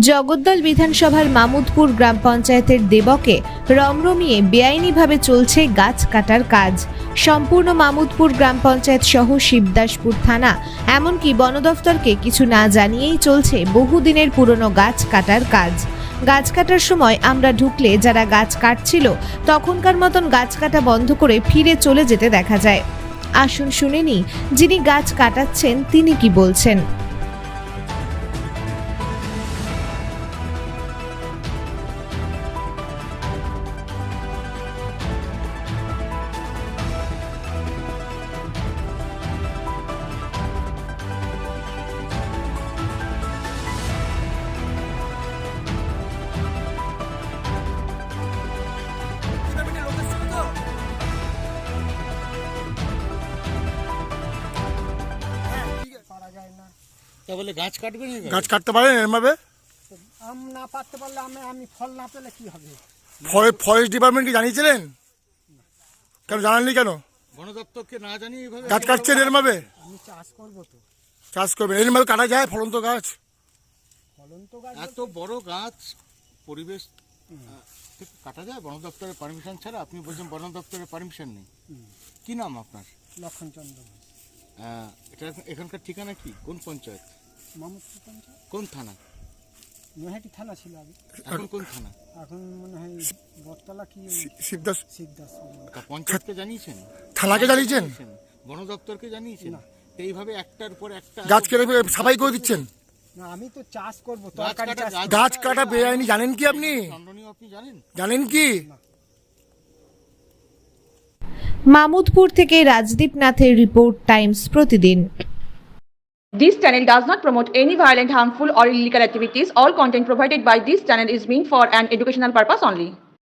জগদ্দল বিধানসভার মামুদপুর গ্রাম পঞ্চায়েতের দেবকে রমরমিয়ে বেআইনিভাবে চলছে গাছ কাটার কাজ। সম্পূর্ণ মামুদপুর গ্রাম পঞ্চায়েত সহ শিবদাসপুর থানা। এমনকি বন দফতরকে কিছু না জানিয়েই চলছে বহুদিনের পুরনো গাছ কাটার কাজ। গাছ কাটার সময় আমরা ঢুকলে যারা গাছ কাটছিল, তখনকার মতন গাছ কাটা বন্ধ করে ফিরে চলে যেতে দেখা যায়। আসুন শুনে নি যিনি গাছ কাটাচ্ছেন তিনি কি বলছেন? তা বলে গাছ কাটবেন এবার? গাছ কাটতে পারেন এরমভাবে? আম না পারতে পারলে আমি আমি ফল না পেলে কি হবে? ফরেস্ট ডিপার্টমেন্টকে জানিয়েছিলেন? কেন জানাননি কেন? বন দপ্তরকে না জানিয়ে এইভাবে গাছ কাটছেন এরমভাবে? আমি চাষ করব তো। চাষ করবেন। এরমভাবে কাটা যায় ফলন্ত গাছ? ফলন তো গাছ এত বড় গাছ পরিবেশ থেকে কাটা যায়? বন দপ্তরের পারমিশন ছাড়া? আপনি বলছেন বন দপ্তরের পারমিশন নেই কি নাম আপনার? লক্ষণচন্দ্র এটা এখানকার ঠিকানা কি? কোন পঞ্চায়েত? মামুদপুর পঞ্চায়েত। কোন থানা? নৈহাটি থানা ছিল আগে। এখন কোন থানা? এখন মনে হয় বটতলা কি শিবদাস সিদ্ধাস তা পঞ্চায়েতকে জানিয়েছেন? থানাকে জানিয়েছেন? বন দপ্তরকে জানিয়েছেন? না। তো এইভাবে একটার পর একটা গাছ কেটে সাফাই করে দিচ্ছেন? না আমি তো চাষ করব গাছ তরকারি কাটা চাষ গাছ কাটা বেআইনি জানেন কি আপনি? আপনি জানেন? জানেন কি? মামুদপুর থেকে Rajdeep নাথের report Times Pratidin This channel does not promote any violent, harmful, or illegal activities. All content provided by this channel is meant for an educational purpose only.